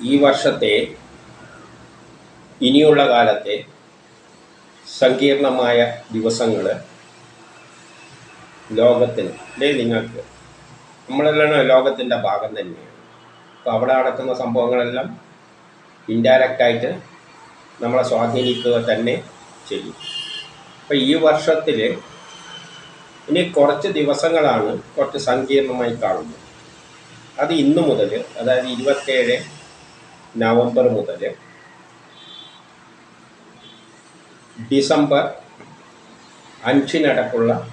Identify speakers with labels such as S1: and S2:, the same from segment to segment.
S1: ഈ വർഷത്തെ ഇനിയുള്ള കാലത്തെ സങ്കീർണമായ ദിവസങ്ങൾ ലോകത്തിന് അല്ലേ നിങ്ങൾക്ക്. നമ്മളെല്ലാം ലോകത്തിന്റെ ഭാഗം തന്നെയാണ്. അപ്പോൾ അവിടെ നടക്കുന്ന സംഭവങ്ങളെല്ലാം ഇൻഡയറക്റ്റായിട്ട് നമ്മളെ സ്വാധീനിക്കുക തന്നെ ചെയ്യും. അപ്പോൾ ഈ വർഷത്തിൽ ഇനി കുറച്ച് ദിവസങ്ങളാണ് കുറച്ച് സങ്കീർണമായി കാണുന്നത്. അത് ഇന്ന് മുതൽ അതായത് ഇരുപത്തേഴ് നവംബർ മുതൽ ഡിസംബർ അഞ്ചിനടക്കുള്ള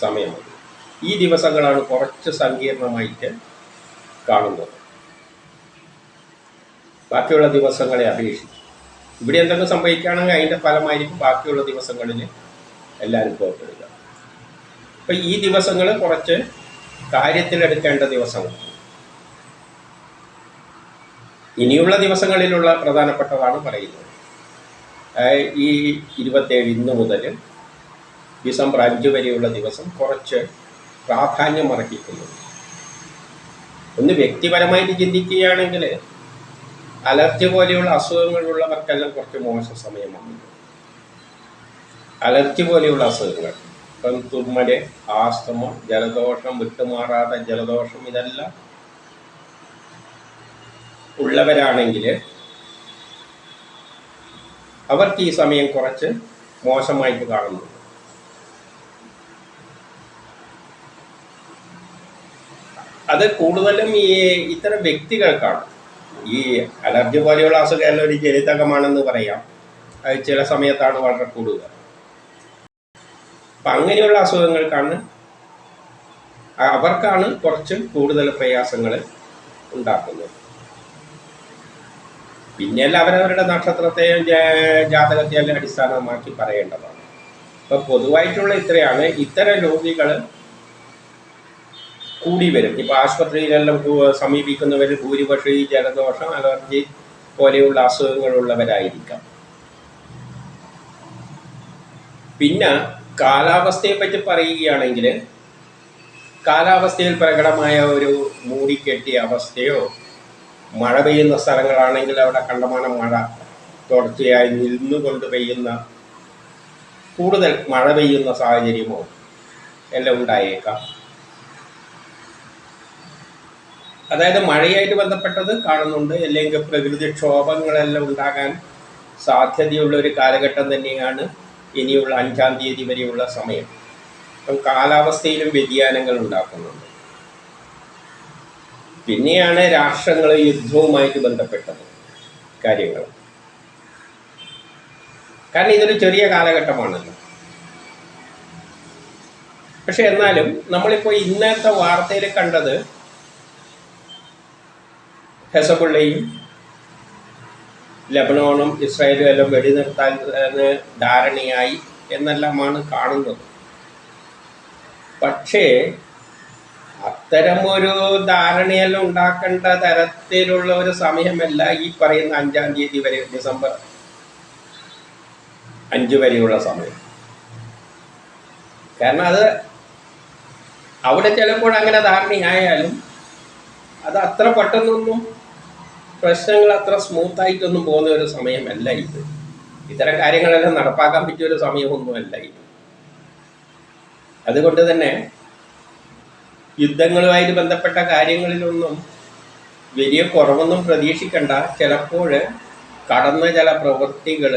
S1: സമയമാണ്. ഈ ദിവസങ്ങളാണ് കുറച്ച് സങ്കീർണമായിട്ട് കാണുന്നത്. ബാക്കിയുള്ള ദിവസങ്ങളെ അപേക്ഷിച്ച്. ഇവിടെ എന്തെങ്കിലും സംഭവിക്കുകയാണെങ്കിൽ അതിന്റെ ഫലമായിരിക്കും ബാക്കിയുള്ള ദിവസങ്ങളിൽ എല്ലാവരും പുറപ്പെടുക. അപ്പം ഈ ദിവസങ്ങൾ കുറച്ച് കാര്യത്തിലെടുക്കേണ്ട ദിവസങ്ങളാണ്. ഇനിയുള്ള ദിവസങ്ങളിലുള്ള പ്രധാനപ്പെട്ടതാണ് പറയുന്നത്. ഈ ഇരുപത്തേഴ് ഇന്ന് മുതൽ ഡിസംബർ അഞ്ച് വരെയുള്ള ദിവസം കുറച്ച് പ്രാധാന്യം അർഹിക്കുന്നുണ്ട് ഒന്ന് വ്യക്തിപരമായിട്ട് ചിന്തിക്കുകയാണെങ്കിൽ അലർജി പോലെയുള്ള അസുഖങ്ങളുള്ളവർക്കെല്ലാം കുറച്ച് മോശം സമയമാണ്. അലർജി പോലെയുള്ള അസുഖങ്ങൾ. ഇപ്പം തുമ്മൽ ആസ്തമ ജലദോഷം വിട്ടുമാറാത്ത ജലദോഷം ഇതെല്ലാം ഉള്ളവരാണെങ്കിൽ അവർക്ക് ഈ സമയം കുറച്ച് മോശമായിട്ട് കാണുന്നു. അത് കൂടുതലും ഈ ഇത്തരം വ്യക്തികൾക്കാണ്. ഈ അലർജി പോലെയുള്ള അസുഖം ഒരു ജനിതകമാണെന്ന് പറയാം. അത് ചില സമയത്താണ് വളരെ കൂടുതൽ അപ്പം അങ്ങനെയുള്ള അസുഖങ്ങൾക്കാണ് അവർക്കാണ് കുറച്ച് കൂടുതൽ പ്രയാസങ്ങൾ ഉണ്ടാക്കുന്നത്. പിന്നെയല്ല അവരവരുടെ നക്ഷത്രത്തെയും ജാതകത്തെ ജാതകത്തെയും അടിസ്ഥാനമാക്കി പറയേണ്ടതാണ്. ഇപ്പം പൊതുവായിട്ടുള്ള ഇത്രയാണ്. ഇത്തരം രോഗികൾ കൂടി വരും. ഇപ്പോൾ ആശുപത്രിയിലെല്ലാം സമീപിക്കുന്നവർ ഭൂരിപക്ഷം ഈ ജലദോഷം അലർജി പോലെയുള്ള അസുഖങ്ങളുള്ളവരായിരിക്കാം. പിന്നെ കാലാവസ്ഥയെ പറ്റി പറയുകയാണെങ്കിൽ കാലാവസ്ഥയിൽ പ്രകടമായ ഒരു മൂടിക്കെട്ടിയ അവസ്ഥയോ മഴ പെയ്യുന്ന സ്ഥലങ്ങളാണെങ്കിൽ അവിടെ കണ്ടമാനം മഴ തുടർച്ചയായി നിന്നുകൊണ്ട് പെയ്യുന്ന കൂടുതൽ മഴ പെയ്യുന്ന സാഹചര്യമോ എല്ലാം ഉണ്ടായേക്കാം. അതായത് മഴയായിട്ട് ബന്ധപ്പെട്ടത് കാണുന്നുണ്ട്. അല്ലെങ്കിൽ പ്രകൃതിക്ഷോഭങ്ങളെല്ലാം ഉണ്ടാകാൻ സാധ്യതയുള്ള ഒരു കാലഘട്ടം തന്നെയാണ് ഇനിയുള്ള അഞ്ചാം തീയതി വരെയുള്ള സമയം. കാലാവസ്ഥയിലും വ്യതിയാനങ്ങൾ ഉണ്ടാക്കുന്നുണ്ട്. പിന്നെയാണ് രാഷ്ട്രങ്ങൾ യുദ്ധവുമായിട്ട് ബന്ധപ്പെട്ടത് കാര്യങ്ങൾ കാരണം ഇതൊരു ചെറിയ കാലഘട്ടമാണല്ലോ. പക്ഷെ എന്നാലും നമ്മളിപ്പോൾ ഇന്നത്തെ വാർത്തയിൽ കണ്ടത് ഹെസബുള്ളയും ലബനോണും ഇസ്രായേലും എല്ലാം വെടിനിർത്താൻ ധാരണയായി എന്നെല്ലാമാണ് കാണുന്നത്. പക്ഷേ അത്തരമൊരു ധാരണയെല്ലാം ഉണ്ടാക്കേണ്ട തരത്തിലുള്ള ഒരു സമയമല്ല ഈ പറയുന്ന അഞ്ചാം തീയതി വരെ ഡിസംബർ അഞ്ച് വരെയുള്ള സമയം. കാരണം അത് അവിടെ ചിലപ്പോൾ അങ്ങനെ ധാരണയായാലും അത് അത്ര പെട്ടെന്നൊന്നും പ്രശ്നങ്ങൾ അത്ര സ്മൂത്തായിട്ടൊന്നും പോകുന്ന ഒരു സമയമല്ല ഇത്. ഇത്തരം കാര്യങ്ങളെല്ലാം നടപ്പാക്കാൻ പറ്റിയ ഒരു സമയമൊന്നുമല്ല ഇത്. അതുകൊണ്ട് തന്നെ യുദ്ധങ്ങളുമായിട്ട് ബന്ധപ്പെട്ട കാര്യങ്ങളിലൊന്നും വലിയ കുറവൊന്നും പ്രതീക്ഷിക്കണ്ട. ചിലപ്പോൾ കടന്ന ചില പ്രവൃത്തികൾ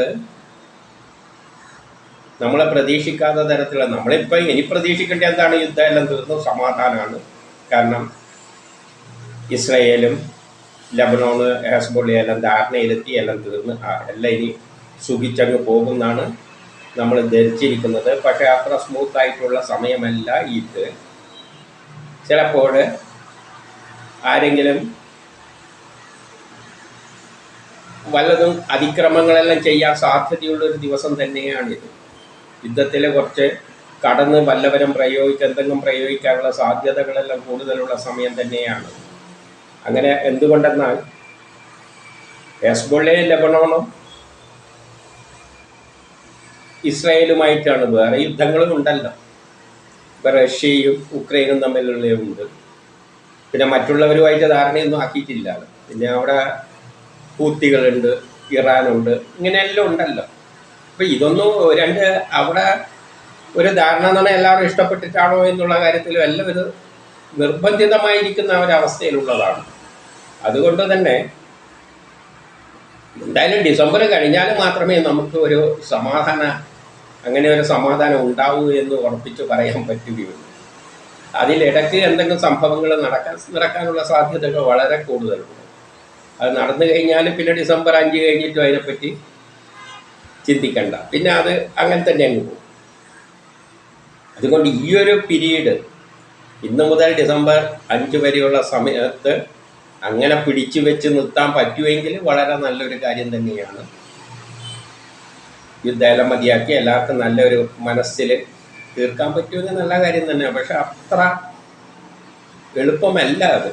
S1: നമ്മളെ പ്രതീക്ഷിക്കാത്ത തരത്തിലുള്ള നമ്മളിപ്പോൾ ഇനി പ്രതീക്ഷിക്കേണ്ട എന്താണ് യുദ്ധം എല്ലാം തീർന്നു സമാധാനമാണ്. കാരണം ഇസ്രയേലും ലബനോണ് ഹാസ്ബോളി എല്ലാം ധാരണയിലെത്തി എല്ലാം തീർന്ന് എല്ലാം ഇനി സുഖിച്ചങ്ങ് പോകുന്നാണ് നമ്മൾ ധരിച്ചിരിക്കുന്നത്. പക്ഷേ അത്ര സ്മൂത്ത് ആയിട്ടുള്ള സമയമല്ല ഇത്. ചിലപ്പോൾ ആരെങ്കിലും വല്ലതും അതിക്രമങ്ങളെല്ലാം ചെയ്യാൻ സാധ്യതയുള്ളൊരു ദിവസം തന്നെയാണിത് യുദ്ധത്തിൽ കുറച്ച് കടന്ന് വല്ലവരും പ്രയോഗിക്കുക എന്തെങ്കിലും പ്രയോഗിക്കാനുള്ള സാധ്യതകളെല്ലാം കൂടുതലുള്ള സമയം തന്നെയാണ്. അങ്ങനെ എന്തുകൊണ്ടെന്നാൽ ഹെസ്ബുള്ളയും ലബണോണോ ഇസ്രായേലുമായിട്ടാണ് വേറെ യുദ്ധങ്ങളും ഉണ്ടല്ലോ. ഇപ്പം റഷ്യയും ഉക്രൈനും തമ്മിലുള്ള ഉണ്ട്. പിന്നെ മറ്റുള്ളവരുമായിട്ട് ധാരണയൊന്നും ആക്കിയിട്ടില്ല. പിന്നെ അവിടെ ഹൂത്തികളുണ്ട് ഇറാനുണ്ട് ഇങ്ങനെയെല്ലാം ഉണ്ടല്ലോ. അപ്പം ഇതൊന്നും രണ്ട് അവിടെ ഒരു ധാരണ എന്ന് പറഞ്ഞാൽ എല്ലാവരും ഇഷ്ടപ്പെട്ടിട്ടാണോ എന്നുള്ള കാര്യത്തിലും എല്ലാം ഇത് നിർബന്ധിതമായിരിക്കുന്ന ഒരവസ്ഥയിലുള്ളതാണ് അതുകൊണ്ട് തന്നെ എന്തായാലും ഡിസംബർ കഴിഞ്ഞാൽ മാത്രമേ നമുക്ക് ഒരു സമാധാന അങ്ങനെ ഒരു സമാധാനം ഉണ്ടാവൂ എന്ന് ഉറപ്പിച്ച് പറയാൻ പറ്റുകയുള്ളൂ. അതിലിടയ്ക്ക് എന്തെങ്കിലും സംഭവങ്ങൾ നടക്കാൻ നടക്കാനുള്ള സാധ്യതകൾ വളരെ കൂടുതലുണ്ട്. അത് നടന്നു കഴിഞ്ഞാൽ പിന്നെ ഡിസംബർ അഞ്ച് കഴിഞ്ഞിട്ടും അതിനെപ്പറ്റി ചിന്തിക്കണ്ട. പിന്നെ അത് അങ്ങനെ തന്നെ അങ്ങ് പോകും. അതുകൊണ്ട് ഈ ഒരു പിരീഡ് ഇന്ന് മുതൽ ഡിസംബർ അഞ്ച് വരെയുള്ള സമയത്ത് അങ്ങനെ പിടിച്ചു വെച്ച് നിർത്താൻ പറ്റുമെങ്കിൽ വളരെ നല്ലൊരു കാര്യം തന്നെയാണ്. യുദ്ധമെല്ലാം മതിയാക്കി എല്ലാവർക്കും നല്ലൊരു മനസ്സിൽ തീർക്കാൻ പറ്റുമെങ്കിൽ നല്ല കാര്യം തന്നെയാണ് പക്ഷെ അത്ര എളുപ്പമല്ല അത്.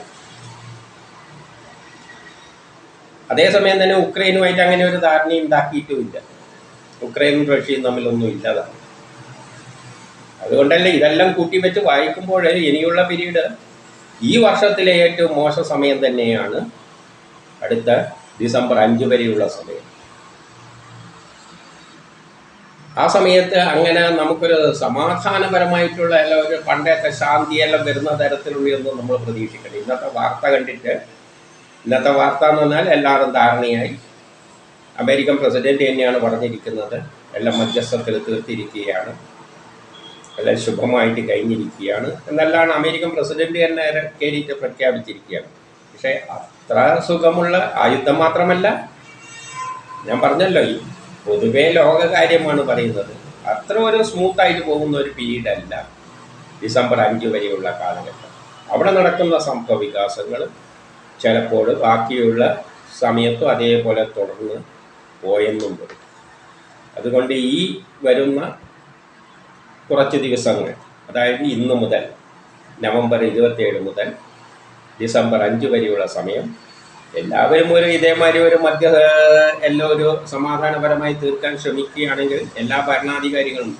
S1: അതേസമയം തന്നെ ഉക്രൈനുമായിട്ട് അങ്ങനെ ഒരു ധാരണ ഉണ്ടാക്കിയിട്ടുമില്ല. ഉക്രൈനും റഷ്യയും തമ്മിലൊന്നും ഇല്ലാതാണ് അതുകൊണ്ടല്ലേ ഇതെല്ലാം കൂട്ടിവെച്ച് വായിക്കുമ്പോൾ ഇനിയുള്ള പിരീഡ്. ഈ വർഷത്തിലെ ഏറ്റവും മോശ സമയം തന്നെയാണ് അടുത്ത ഡിസംബർ അഞ്ച് വരെയുള്ള സമയം. ആ സമയത്ത് അങ്ങനെ നമുക്കൊരു സമാധാനപരമായിട്ടുള്ള അല്ല ഒരു പണ്ടത്തെ ശാന്തിയെല്ലാം വരുന്ന തരത്തിലുള്ളതൊന്നും നമ്മൾ പ്രതീക്ഷിക്കണം ഇന്നത്തെ വാർത്ത കണ്ടിട്ട് ഇന്നത്തെ വാർത്ത എന്ന് പറഞ്ഞാൽ എല്ലാവരും ധാരണയായി. അമേരിക്കൻ പ്രസിഡന്റ് തന്നെയാണ് പറഞ്ഞിരിക്കുന്നത്. എല്ലാം മധ്യസ്ഥത്തിൽ തീർത്തിരിക്കുകയാണ്. എല്ലാം ശുഭമായിട്ട് കഴിഞ്ഞിരിക്കുകയാണ്. എന്നെല്ലാം അമേരിക്കൻ പ്രസിഡന്റ് തന്നെ കയറിയിട്ട് പ്രഖ്യാപിച്ചിരിക്കുകയാണ്. പക്ഷേ അത്ര സുഖമുള്ള ആയുധം മാത്രമല്ല. ഞാൻ പറഞ്ഞല്ലോ ഈ പൊതുവേ ലോകകാര്യമാണ് പറയുന്നത്. അത്ര ഒരു സ്മൂത്തായിട്ട് പോകുന്ന ഒരു പീരീഡ് അല്ല ഡിസംബർ അഞ്ച് വരെയുള്ള കാലഘട്ടം. അവിടെ നടക്കുന്ന സംഭവ വികാസങ്ങൾ ചിലപ്പോൾ ബാക്കിയുള്ള സമയത്തും അതേപോലെ തുടർന്ന് പോയെന്നും വരും അതുകൊണ്ട് ഈ വരുന്ന കുറച്ച് ദിവസങ്ങൾ അതായത് ഇന്ന് മുതൽ നവംബർ ഇരുപത്തേഴ് മുതൽ ഡിസംബർ അഞ്ച് വരെയുള്ള സമയം എല്ലാവരും ഒരു ഇതേമാതിരി ഒരു മധ്യ എല്ലാം ഒരു സമാധാനപരമായി തീർക്കാൻ ശ്രമിക്കുകയാണെങ്കിൽ എല്ലാ ഭരണാധികാരികളും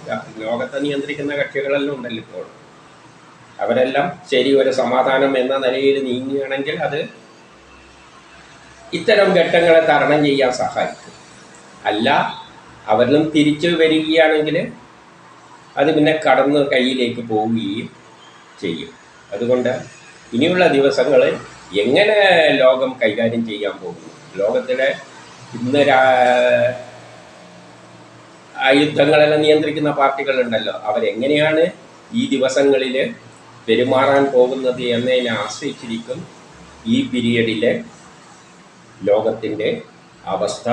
S1: ലോകത്തെ നിയന്ത്രിക്കുന്ന കക്ഷികളെല്ലാം ഉണ്ടല്ലോ ഇപ്പോൾ. അവരെല്ലാം ശരി ഒരു സമാധാനം എന്ന നിലയിൽ നീങ്ങുകയാണെങ്കിൽ അത് ഇത്തരം ഘട്ടങ്ങളെ തരണം ചെയ്യാൻ സഹായിക്കും. അല്ല അവരിലും തിരിച്ചു വരികയാണെങ്കിൽ അത് പിന്നെ കടന്ന് കയ്യിലേക്ക് പോവുകയും ചെയ്യും. അതുകൊണ്ട് ഇനിയുള്ള ദിവസങ്ങൾ എങ്ങനെ ലോകം കൈകാര്യം ചെയ്യാൻ പോകുന്നു? ലോകത്തിലെ ഇന്ന് ആയുധങ്ങളെല്ലാം നിയന്ത്രിക്കുന്ന പാർട്ടികളുണ്ടല്ലോ. അവരെങ്ങനെയാണ് ഈ ദിവസങ്ങളിൽ പെരുമാറാൻ പോകുന്നത് എന്നതിനെ ആശ്രയിച്ചിരിക്കും ഈ പീരീഡിലെ ലോകത്തിന്റെ അവസ്ഥ.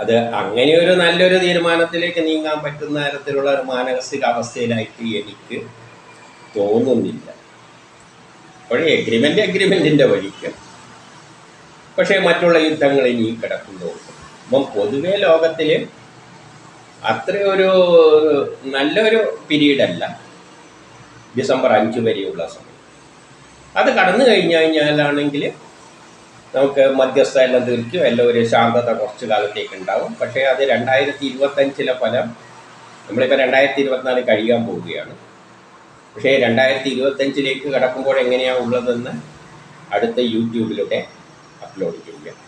S1: അത് അങ്ങനെ ഒരു നല്ലൊരു തീരുമാനത്തിലേക്ക് നീങ്ങാൻ പറ്റുന്ന തരത്തിലുള്ള ഒരു മാനസിക അവസ്ഥയിലായിട്ട് എനിക്ക് തോന്നുന്നില്ല. അപ്പോഴേ എഗ്രിമെന്റ് എഗ്രിമെന്റിന്റെ വഴിക്ക്. പക്ഷേ മറ്റുള്ള യുദ്ധങ്ങൾ ഇനി കിടക്കുന്നു അപ്പം പൊതുവേ ലോകത്തിൽ അത്രയൊരു നല്ലൊരു പീരീഡല്ല. ഡിസംബർ അഞ്ച് വരെയുള്ള സമയം. അത് കടന്നു കഴിഞ്ഞു കഴിഞ്ഞാലാണെങ്കിൽ നമുക്ക് മധ്യസ്ഥ എല്ലാം തീർക്കും. എല്ലാം ഒരു ശാന്തത കുറച്ച് കാലത്തേക്ക് ഉണ്ടാവും. പക്ഷേ അത് രണ്ടായിരത്തി ഇരുപത്തഞ്ചിലെ ഫലം നമ്മളിപ്പോൾ രണ്ടായിരത്തി ഇരുപത്തിനാല് കഴിയാൻ പോവുകയാണ്. പക്ഷേ രണ്ടായിരത്തി ഇരുപത്തഞ്ചിലേക്ക് കടക്കുമ്പോൾ എങ്ങനെയാണ് ഉള്ളതെന്ന് അടുത്ത യൂട്യൂബിലൂടെ അപ്ലോഡ് ചെയ്യുക.